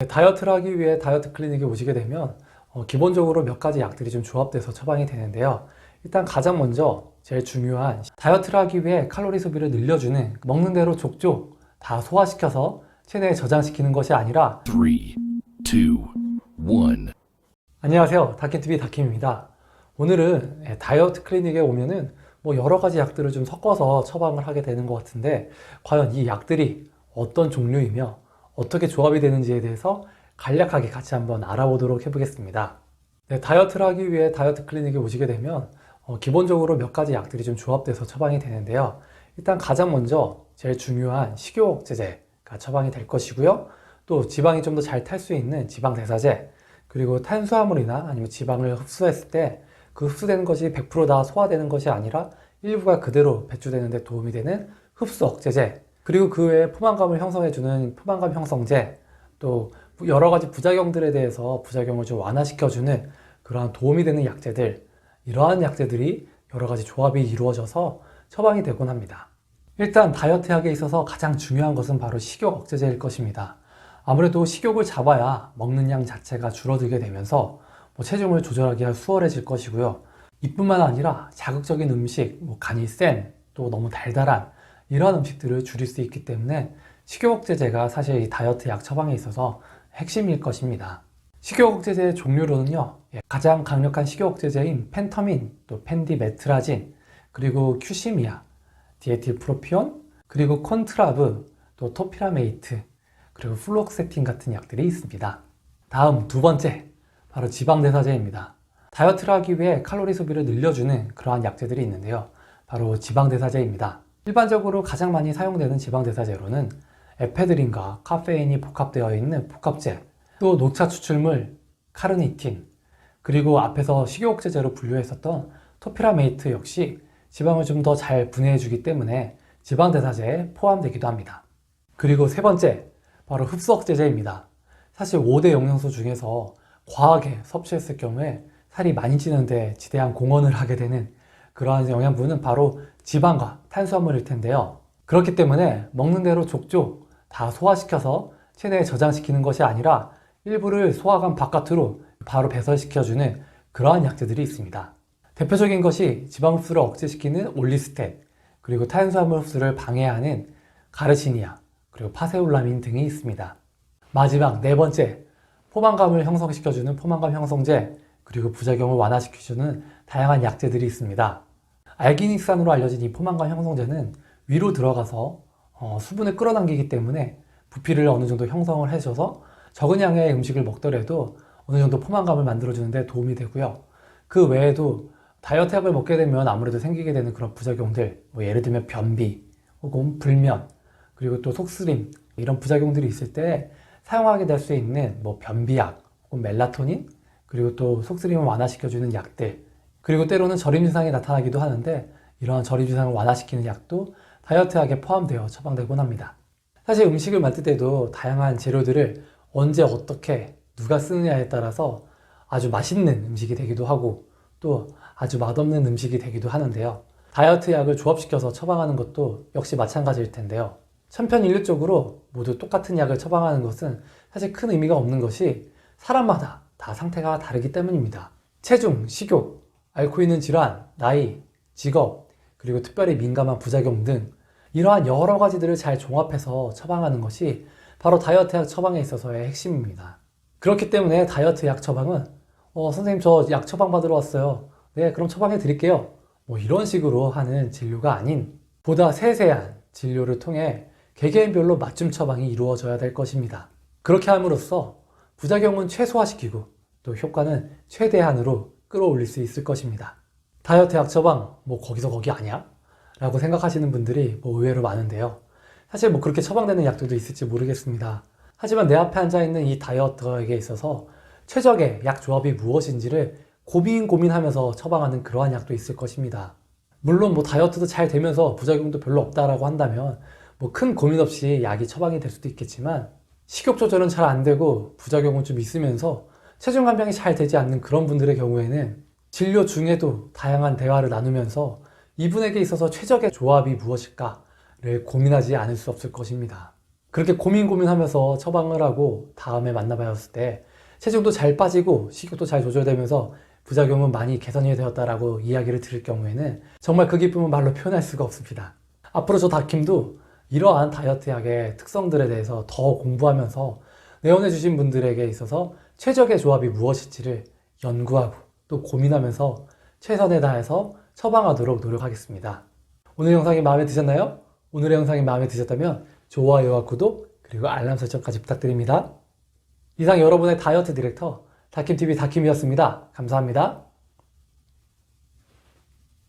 네, 다이어트를 하기 위해 다이어트 클리닉에 오시게 되면 어, 기본적으로 몇 가지 약들이 좀 조합돼서 처방이 되는데요. 일단 가장 먼저 제일 중요한 다이어트를 하기 위해 칼로리 소비를 늘려주는 먹는 대로 족족 다 소화시켜서 체내에 저장시키는 것이 아니라 Three, two, one. 안녕하세요. 다킨TV 다킴입니다. 오늘은 예, 다이어트 클리닉에 오면은 뭐 여러 가지 약들을 좀 섞어서 처방을 하게 되는 것 같은데 과연 이 약들이 어떤 종류이며 어떻게 조합이 되는지에 대해서 간략하게 같이 한번 알아보도록 해보겠습니다. 네, 다이어트를 하기 위해 다이어트 클리닉에 오시게 되면 어, 기본적으로 몇 가지 약들이 좀 조합돼서 처방이 되는데요. 일단 가장 먼저 제일 중요한 식욕 억제제가 처방이 될 것이고요. 또 지방이 좀 더 잘 탈 수 있는 지방 대사제, 그리고 탄수화물이나 아니면 지방을 흡수했을 때 그 흡수되는 것이 100%다 소화되는 것이 아니라 일부가 그대로 배출되는 데 도움이 되는 흡수 억제제, 그리고 그 외에 포만감을 형성해주는 포만감 형성제, 또 여러 가지 부작용들에 대해서 부작용을 좀 완화시켜주는 그러한 도움이 되는 약제들, 이러한 약제들이 여러 가지 조합이 이루어져서 처방이 되곤 합니다. 일단 다이어트 약에 있어서 가장 중요한 것은 바로 식욕 억제제일 것입니다. 아무래도 식욕을 잡아야 먹는 양 자체가 줄어들게 되면서 뭐 체중을 조절하기가 수월해질 것이고요. 이뿐만 아니라 자극적인 음식, 뭐 간이 센, 또 너무 달달한 이러한 음식들을 줄일 수 있기 때문에 식욕 억제제가 사실 이 다이어트 약 처방에 있어서 핵심일 것입니다. 식욕 억제제의 종류로는요, 예, 가장 강력한 식욕 억제제인 펜터민, 또 펜디메트라진, 그리고 큐시미아, 디에틸프로피온, 그리고 콘트라브, 또 토피라메이트, 그리고 플록세틴 같은 약들이 있습니다. 다음 두 번째, 바로 지방대사제입니다. 다이어트를 하기 위해 칼로리 소비를 늘려주는 그러한 약제들이 있는데요. 바로 지방대사제입니다. 일반적으로 가장 많이 사용되는 지방대사제로는 에페드린과 카페인이 복합되어 있는 복합제, 또 녹차 추출물, 카르니틴, 그리고 앞에서 식욕제제로 분류했었던 토피라메이트 역시 지방을 좀 더 잘 분해해주기 때문에 지방대사제에 포함되기도 합니다. 그리고 세 번째, 바로 흡수 억제제입니다. 사실 5대 영양소 중에서 과하게 섭취했을 경우에 살이 많이 찌는데 지대한 공헌을 하게 되는 그러한 영양분은 바로 지방과 탄수화물일 텐데요. 그렇기 때문에 먹는 대로 족족 다 소화시켜서 체내에 저장시키는 것이 아니라 일부를 소화관 바깥으로 바로 배설시켜주는 그러한 약제들이 있습니다. 대표적인 것이 지방 흡수를 억제시키는 올리스텐, 그리고 탄수화물 흡수를 방해하는 가르시니아, 그리고 파세올라민 등이 있습니다. 마지막 네 번째, 포만감을 형성시켜주는 포만감 형성제, 그리고 부작용을 완화시켜주는 다양한 약제들이 있습니다. 알기닉산으로 알려진 이 포만감 형성제는 위로 들어가서 어, 수분을 끌어당기기 때문에 부피를 어느 정도 형성을 해줘서 적은 양의 음식을 먹더라도 어느 정도 포만감을 만들어주는데 도움이 되고요. 그 외에도 다이어트 약을 먹게 되면 아무래도 생기게 되는 그런 부작용들, 뭐 예를 들면 변비, 혹은 불면, 그리고 또 속쓰림, 이런 부작용들이 있을 때 사용하게 될 수 있는 뭐 변비약, 혹은 멜라토닌, 그리고 또 속쓰림을 완화시켜주는 약들, 그리고 때로는 저림 증상이 나타나기도 하는데 이러한 저림 증상을 완화시키는 약도 다이어트 약에 포함되어 처방되곤 합니다. 사실 음식을 만들 때도 다양한 재료들을 언제 어떻게 누가 쓰느냐에 따라서 아주 맛있는 음식이 되기도 하고 또 아주 맛없는 음식이 되기도 하는데요. 다이어트 약을 조합시켜서 처방하는 것도 역시 마찬가지일 텐데요. 천편일률적으로 모두 똑같은 약을 처방하는 것은 사실 큰 의미가 없는 것이 사람마다 다 상태가 다르기 때문입니다. 체중, 식욕, 앓고 있는 질환, 나이, 직업, 그리고 특별히 민감한 부작용 등 이러한 여러 가지들을 잘 종합해서 처방하는 것이 바로 다이어트 약 처방에 있어서의 핵심입니다. 그렇기 때문에 다이어트 약 처방은 어, 선생님 저 약 처방 받으러 왔어요. 네, 그럼 처방해 드릴게요. 뭐 이런 식으로 하는 진료가 아닌 보다 세세한 진료를 통해 개개인별로 맞춤 처방이 이루어져야 될 것입니다. 그렇게 함으로써 부작용은 최소화시키고 또 효과는 최대한으로 끌어올릴 수 있을 것입니다. 다이어트 약 처방 뭐 거기서 거기 아니야? 라고 생각하시는 분들이 뭐 의외로 많은데요. 사실 뭐 그렇게 처방되는 약들도 있을지 모르겠습니다. 하지만 내 앞에 앉아 있는 이 다이어터에게 있어서 최적의 약 조합이 무엇인지를 고민 고민하면서 처방하는 그러한 약도 있을 것입니다. 물론 뭐 다이어트도 잘 되면서 부작용도 별로 없다라고 한다면 뭐 큰 고민 없이 약이 처방이 될 수도 있겠지만 식욕 조절은 잘 안 되고 부작용은 좀 있으면서 체중 감량이 잘 되지 않는 그런 분들의 경우에는 진료 중에도 다양한 대화를 나누면서 이분에게 있어서 최적의 조합이 무엇일까를 고민하지 않을 수 없을 것입니다. 그렇게 고민 고민하면서 처방을 하고 다음에 만나봐였을 때 체중도 잘 빠지고 식욕도 잘 조절되면서 부작용은 많이 개선이 되었다라고 이야기를 들을 경우에는 정말 그 기쁨은 말로 표현할 수가 없습니다. 앞으로 저 다킴도 이러한 다이어트 약의 특성들에 대해서 더 공부하면서 내원해 주신 분들에게 있어서 최적의 조합이 무엇일지를 연구하고 또 고민하면서 최선을 다해서 처방하도록 노력하겠습니다. 오늘 영상이 마음에 드셨나요? 오늘의 영상이 마음에 드셨다면 좋아요와 구독 그리고 알람 설정까지 부탁드립니다. 이상 여러분의 다이어트 디렉터 다킴TV 다킴이었습니다. 감사합니다.